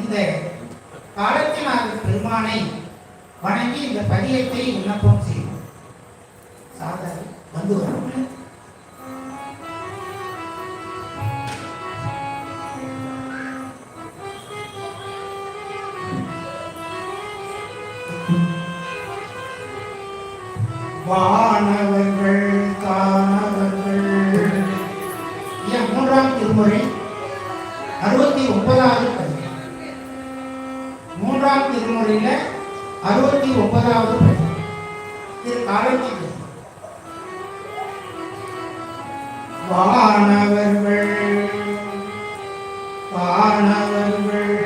இந்த காலத்தினார் பெருமானை வணங்கி இந்த பதியத்தை விண்ணப்பம் செய்வோம். சாதனை வந்து வரும் வானவர்கள் காணவர்கள். மூன்றாம் திருமுறை அறுபத்தி ஒன்பதாவது பதிவு மூன்றாம் திருமுறையில அறுபத்தி ஒன்பதாவது பதிவு இது வானவர்கள் வானவர்கள் வானவர்கள்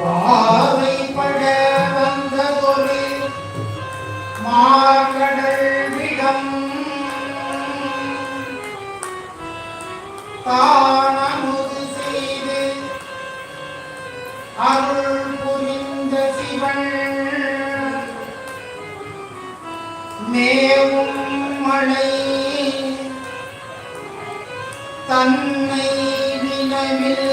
வாவைப்பட வந்ததொரு மார்கடல் விடம். தானமுது அருள். புரிந்த சிவன் மேவும் மழை தன்னை வினவில்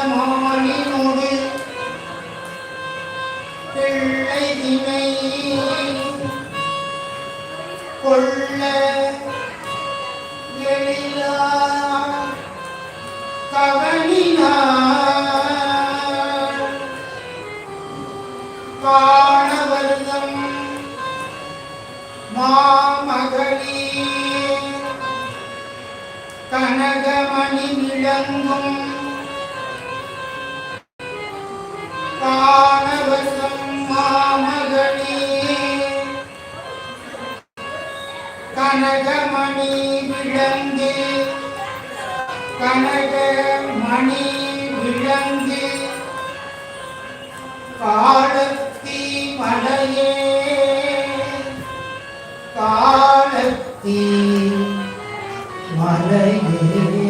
ஏழமிழமானினோடு பிள்ளை தினை கொள்ள காணவர்தம் மாமகளி கனகமணி விளங்கும் கனகமணி விளங்கு கனகமணி விளங்கு காலத்தி மலையே காலத்தி மலையே.